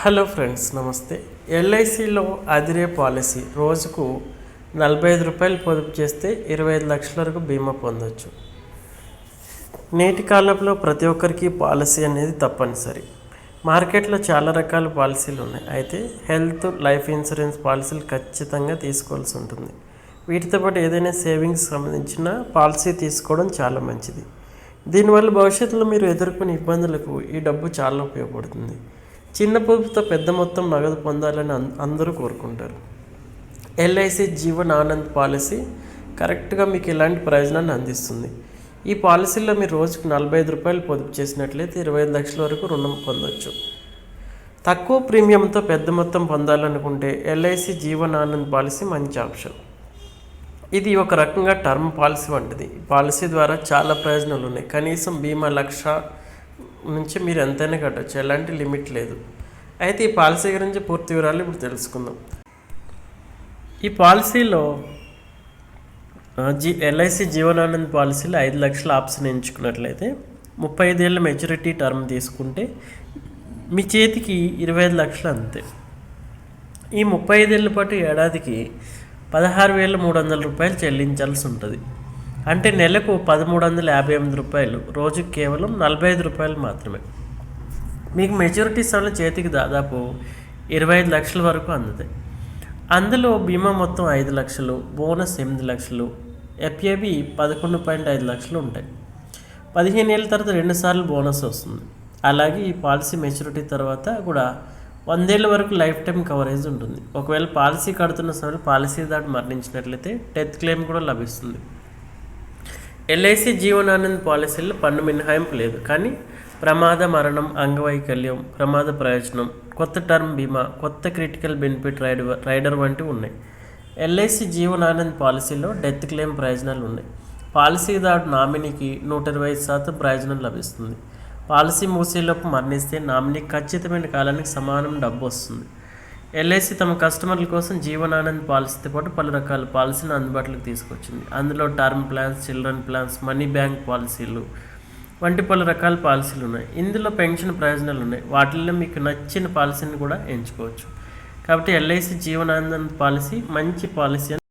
Hello friends నమస్తే. ఎల్ఐసిలో అదిరే policy రోజుకు నలభై ఐదు రూపాయలు పొదుపు చేస్తే ఇరవై ఐదు లక్షల వరకు బీమా పొందొచ్చు. నేటి కాలంలో ప్రతి ఒక్కరికి పాలసీ అనేది తప్పనిసరి. మార్కెట్లో చాలా రకాల పాలసీలు ఉన్నాయి. అయితే హెల్త్ లైఫ్ ఇన్సూరెన్స్ పాలసీలు ఖచ్చితంగా తీసుకోవాల్సి ఉంటుంది. వీటితో పాటు ఏదైనా సేవింగ్స్ సంబంధించిన పాలసీ తీసుకోవడం చాలా మంచిది. దీనివల్ల భవిష్యత్తులో మీరు ఎదుర్కొనే ఇబ్బందులకు ఈ డబ్బు చాలా ఉపయోగపడుతుంది. చిన్న పొదుపుతో పెద్ద మొత్తం నగదు పొందాలని అం- అందరూ కోరుకుంటారు. ఎల్ఐసి జీవన్ ఆనంద్ పాలసీ కరెక్ట్గా మీకు ఇలాంటి ప్రయోజనాన్ని అందిస్తుంది. ఈ పాలసీలో మీరు రోజుకు నలభై ఐదు రూపాయలు పొదుపు చేసినట్లయితే ఇరవై ఐదు లక్షల వరకు రుణం పొందవచ్చు తక్కువ ప్రీమియంతో పెద్ద మొత్తం పొందాలనుకుంటే ఎల్ఐసి జీవన్ ఆనంద్ పాలసీ మంచి ఆప్షన్. ఇది ఒక రకంగా టర్మ్ పాలసీ వంటిది. పాలసీ ద్వారా చాలా ప్రయోజనాలు ఉన్నాయి కనీసం బీమా లక్ష నుంచి మీరు ఎంతైనా కట్టవచ్చు ఎలాంటి లిమిట్ లేదు. అయితే ఈ పాలసీ గురించి పూర్తి వివరాలు ఇప్పుడు తెలుసుకుందాం. ఈ పాలసీలో జీ ఎల్ఐసి జీవనానంద్ పాలసీలో ఐదు లక్షల ఆప్షన్ ఎంచుకున్నట్లయితే ముప్పై ఐదేళ్ళ మెచ్యూరిటీ టర్మ్ తీసుకుంటే మీ చేతికి ఇరవై ఐదు లక్షలు అంతే. ఈ ముప్పై ఐదేళ్ళ పాటు ఏడాదికి పదహారు వేల మూడు వందల రూపాయలు చెల్లించాల్సి ఉంటుంది. అంటే నెలకు పదమూడు వందల యాభై ఎనిమిది రూపాయలు. రోజుకి కేవలం నలభై ఐదు రూపాయలు మాత్రమే. మీకు మెచ్యూరిటీ సమయంలో చేతికి దాదాపు ఇరవై ఐదు లక్షల వరకు అందుతాయి అందులో బీమా మొత్తం ఐదు లక్షలు బోనస్ ఎనిమిది లక్షలు ఎఫ్ఏబి పదకొండు పాయింట్ ఐదు లక్షలు ఉంటాయి. పదిహేను ఏళ్ళ తర్వాత రెండుసార్లు బోనస్ వస్తుంది. అలాగే ఈ పాలసీ మెచ్యూరిటీ తర్వాత కూడా వందేళ్ళ వరకు లైఫ్ టైం కవరేజ్ ఉంటుంది. ఒకవేళ పాలసీ కడుతున్న సమయంలో పాలసీ దాటి మరణించినట్లయితే డెత్ క్లెయిమ్ కూడా లభిస్తుంది. ఎల్ఐసి జీవనానంద్ పాలసీల్లో పన్ను మినహాయింపు లేదు. కానీ ప్రమాద మరణం అంగవైకల్యం ప్రమాద ప్రయోజనం కొత్త టర్మ్ బీమా కొత్త క్రిటికల్ బెనిఫిట్ రైడర్ రైడర్ వంటివి ఉన్నాయి. ఎల్ఐసి జీవనానంద్ పాలసీలో డెత్ క్లెయిమ్ ప్రయోజనాలు ఉన్నాయి. పాలసీదారు నామినీకి నూట ఇరవై ఐదు శాతం ప్రయోజనం లభిస్తుంది. పాలసీ మూసేలోపు మరణిస్తే నామినీ ఖచ్చితమైన కాలానికి సమానం డబ్బు వస్తుంది. ఎల్ఐసి తమ కస్టమర్ల కోసం జీవనానంద్ పాలసీతో పాటు పలు రకాల పాలసీలను అందుబాటులోకి తీసుకొచ్చింది. అందులో term plans children plans money bank పాలసీలు వంటి పలు రకాల పాలసీలు ఉన్నాయి. ఇందులో పెన్షన్ ప్రయోజనాలు ఉన్నాయి. వాటిల్లో మీకు నచ్చిన పాలసీని కూడా ఎంచుకోవచ్చు. కాబట్టి ఎల్ఐసి జీవనానంద్ పాలసీ మంచి పాలసీ అని